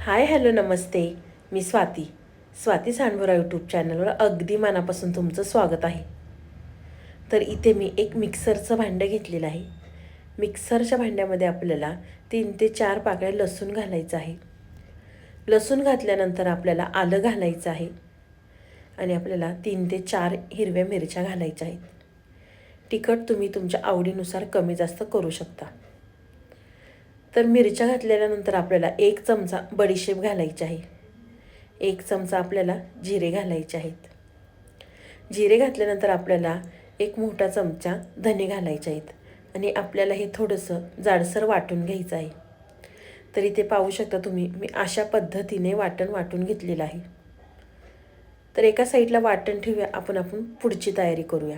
हाय hello नमस्ते. मी Swati. Swati Sandbhora YouTube चॅनलवर अगदी मनापासून तुमचं स्वागत आहे. तर इथे मी एक मिक्सरचं भांडं घेतलेलं आहे. मिक्सरच्या भांड्यामध्ये आपल्याला तीन ते चार पाकळ्या लसूण घालायचं आहे. लसूण घातल्यानंतर आपल्याला आलं घालायचं आहे. आणि आपल्याला तीन ते चार हिरव्या मिरच्या घालायच्या आहेत. तिखट तुम्ही तुमच्या आवडीनुसार कमी जास्त करू शकता. तर मिरच्या घातल्यानंतर आपल्याला एक चमचा बडीशेप घालायची आहे. एक चमचा आपल्याला जिरे घालायचे आहेत. जिरे घातल्यानंतर आपल्याला एक मोठा चमचा धने घालायचे आहेत आणि आपल्याला हे थोडंसं जाडसर वाटून घ्यायचं आहे. तर इथे पाहू शकता तुम्ही मी अशा पद्धतीने वाटण वाटून घेतलेलं आहे. तर एका साईडला वाटण ठेवूया आपण आपण पुढची तयारी करूया.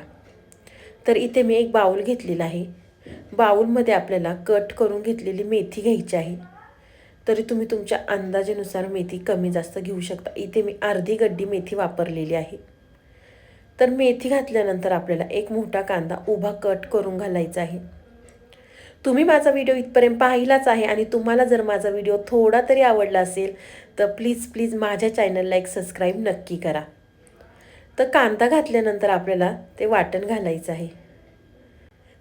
तर इथे मी एक बाऊल घेतलेला आहे. बाऊलमध्ये आपल्याला कट करून घेतलेली मेथी घ्यायची आहे. तरी तुम्ही तुमच्या अंदाजेनुसार मेथी कमी जास्त घेऊ शकता. इथे मी अर्धी गड्डी मेथी वापरलेली आहे. तर मेथी घातल्यानंतर आपल्याला एक मोठा कांदा उभा कट करून घालायचा आहे. तुम्ही माझा व्हिडिओ इथपर्यंत पाहिलाच आहे आणि तुम्हाला जर माझा व्हिडिओ थोडा तरी आवडला असेल तर प्लीज प्लीज माझ्या चॅनलला एक सबस्क्राईब नक्की करा. तर कांदा घातल्यानंतर आपल्याला ते वाटण घालायचं आहे.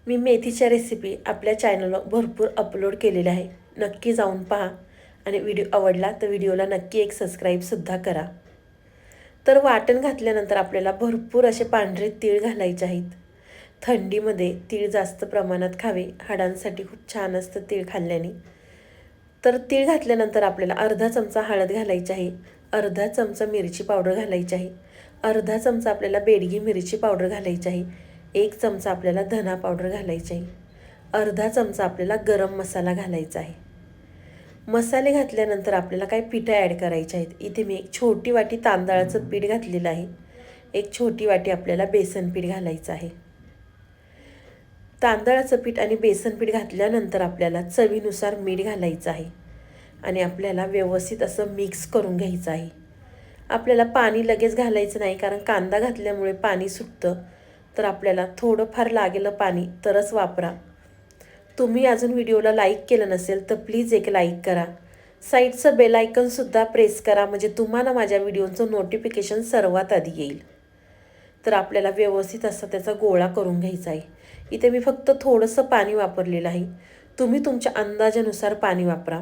मी मेथीच्या रेसिपी आपल्या चॅनलवर भरपूर अपलोड केलेल्या आहे नक्की जाऊन पहा. आणि व्हिडिओ आवडला तर व्हिडिओला नक्की एक सबस्क्राईबसुद्धा करा. तर वाटण घातल्यानंतर आपल्याला भरपूर असे पांढरे तीळ घालायचे आहेत. थंडीमध्ये तीळ जास्त प्रमाणात खावे. हाडांसाठी खूप छान असतं तीळ खाल्ल्याने. तर तीळ घातल्यानंतर आपल्याला अर्धा चमचा हळद घालायची आहे. अर्धा चमचा मिरची पावडर घालायची आहे. अर्धा चमचा आपल्याला बेडगी मिरची पावडर घालायची आहे. एक चमचा आपल्याला धना पावडर घालायची आहे. अर्धा चमचा आपल्याला गरम मसाला घालायचा आहे. मसाले घातल्यानंतर आपल्याला काही पिठं ॲड करायचे आहेत. इथे मी एक छोटी वाटी तांदळाचं पीठ घातलेलं आहे. एक छोटी वाटी आपल्याला बेसन पीठ घालायचं आहे. तांदळाचं पीठ आणि बेसन पीठ घातल्यानंतर आपल्याला चवीनुसार मीठ घालायचं आहे. आणि आपल्याला व्यवस्थित असं मिक्स करून घ्यायचं आहे. आपल्याला पाणी लगेच घालायचं नाही कारण कांदा घातल्यामुळे पाणी सुटतं. तर आपल्याला थोडंफार लागेलं पाणी तरच वापरा. तुम्ही अजून व्हिडिओला लाईक केलं नसेल तर प्लीज एक लाईक करा. साईडचं बेल आयकनसुद्धा प्रेस करा म्हणजे तुम्हाला माझ्या व्हिडिओचं नोटिफिकेशन सर्वात आधी येईल. तर आपल्याला व्यवस्थित असा त्याचा गोळा करून घ्यायचा आहे. इथे मी फक्त थोडंसं पाणी वापरलेलं आहे. तुम्ही तुमच्या अंदाजानुसार पाणी वापरा.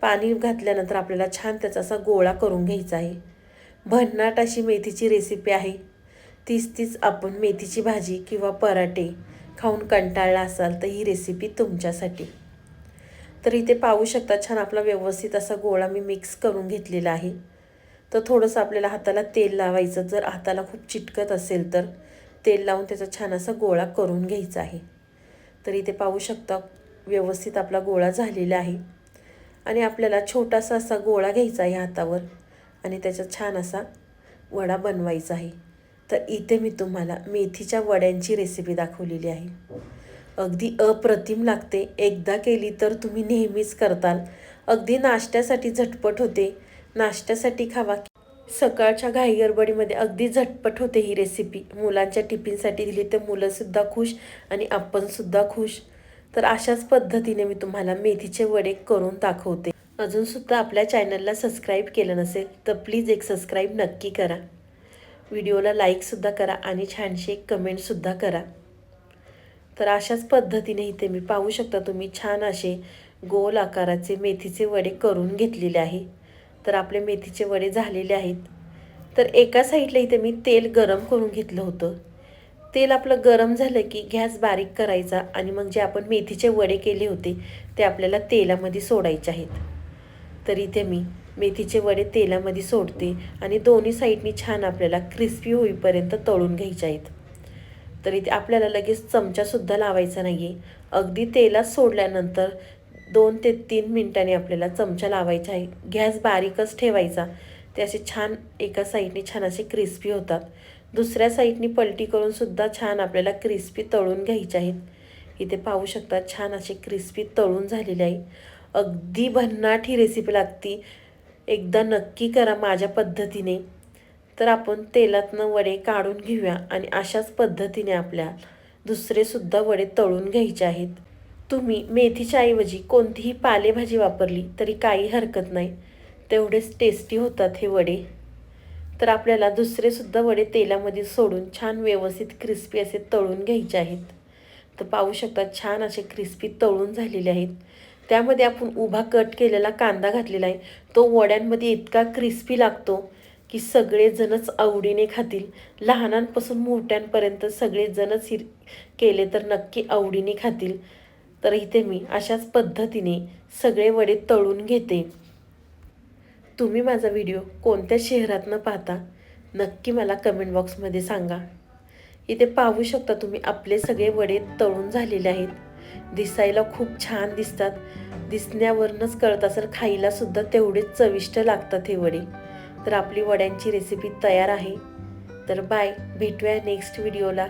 पाणी घातल्यानंतर आपल्याला छान त्याचा असा गोळा करून घ्यायचा आहे. भन्नाट अशी मेथीची रेसिपी आहे. तीच तीच आपण मेथीची भाजी किंवा पराठे खाऊन कंटाळला असाल तर ही रेसिपी तुमच्यासाठी. तर इथे पाहू शकता छान आपला व्यवस्थित असा गोळा मी मिक्स करून घेतलेला आहे. तर थोडंसं आपल्याला हाताला तेल लावायचं जर हाताला खूप चिटकत असेल तर तेल लावून त्याचा छान असा गोळा करून घ्यायचा आहे. तर इथे पाहू शकता व्यवस्थित आपला गोळा झालेला आहे. आणि आपल्याला छोटासा असा गोळा घ्यायचा आहे हातावर आणि त्याचा छान असा वडा बनवायचा आहे. तर इथे मी तुम्हाला मेथीच्या वड्यांची रेसिपी दाखवलेली आहे. अगदी अप्रतिम लागते. एकदा केली तर तुम्ही नेहमीच करताल. अगदी नाश्त्यासाठी झटपट होते. नाश्त्यासाठी खावा. सकाळच्या घाई गडबडीमध्ये अगदी झटपट होते ही रेसिपी मुलांच्या टिफिनसाठी दिली तर मुलंसुद्धा खुश आणि आपणसुद्धा खुश. तर अशाच पद्धतीने मी तुम्हाला मेथीचे वडे करून दाखवते. अजूनसुद्धा आपल्या चॅनलला सबस्क्राईब केलं नसेल तर प्लीज एक सबस्क्राईब नक्की करा. व्हिडिओला लाईकसुद्धा करा आणि छानशी एक कमेंटसुद्धा करा. तर अशाच पद्धतीने इथे मी पाहू शकता तुम्ही छान असे गोल आकाराचे मेथीचे वडे करून घेतलेले आहे. तर आपले मेथीचे वडे झालेले आहेत. तर एका साईडला इथे मी तेल गरम करून घेतलं होतं. तेल आपलं गरम झालं की गॅस बारीक करायचा आणि मग जे आपण मेथीचे वडे केले होते ते आपल्याला तेलामध्ये सोडायचे आहेत. तर इथे मी मेथीचे वडे तेलामध्ये सोडते आणि दोन्ही साईडनी छान आपल्याला क्रिस्पी होईपर्यंत तळून घ्यायचे आहेत. तर इथे आपल्याला लगेच चमचासुद्धा लावायचा नाही आहे अगदी तेलात सोडल्यानंतर दोन ते तीन मिनटांनी आपल्याला चमचा लावायचा आहे. गॅस बारीकच ठेवायचा. ते असे छान एका साईडने छान असे क्रिस्पी होतात. दुसऱ्या साईडनी पलटी करूनसुद्धा छान आपल्याला क्रिस्पी तळून घ्यायचे आहेत. इथे पाहू शकता छान असे क्रिस्पी तळून झालेले आहे. अगदी भन्नाट ही रेसिपी लागती. एकदा नक्की करा माझ्या पद्धतीने. तर आपण तेलातनं वडे काढून घेऊया आणि अशाच पद्धतीने आपल्या दुसरेसुद्धा वडे तळून घ्यायचे आहेत. तुम्ही मेथीच्या ऐवजी कोणतीही पालेभाजी वापरली तरी काही हरकत नाही. तेवढेच टेस्टी होतात हे वडे. तर आपल्याला दुसरेसुद्धा वडे तेलामध्ये सोडून छान व्यवस्थित क्रिस्पी असे तळून घ्यायचे आहेत. तर पाहू शकता छान असे क्रिस्पी तळून झालेले आहेत. त्यामध्ये आपण उभा कट केलेला कांदा घातलेला आहे. तो वड्यांमध्ये इतका क्रिस्पी लागतो की सगळेजणच आवडीने खातील. लहानांपासून मोठ्यांपर्यंत सगळेजणच ही केले तर नक्की आवडीने खातील. तर इथे मी अशाच पद्धतीने सगळे वडे तळून घेते. तुम्ही माझा व्हिडिओ कोणत्या शहरातनं पाहता नक्की मला कमेंट बॉक्समध्ये सांगा. इथे पाहू शकता तुम्ही आपले सगळे वडे तळून झालेले आहेत. दिसायला खूप छान दिसतात. दिसण्यावरूनच कळत असेल खायलासुद्धा तेवढेच चविष्ट लागतात हे वडे तर आपली वड्यांची रेसिपी तयार आहे. तर बाय भेटूया नेक्स्ट व्हिडिओला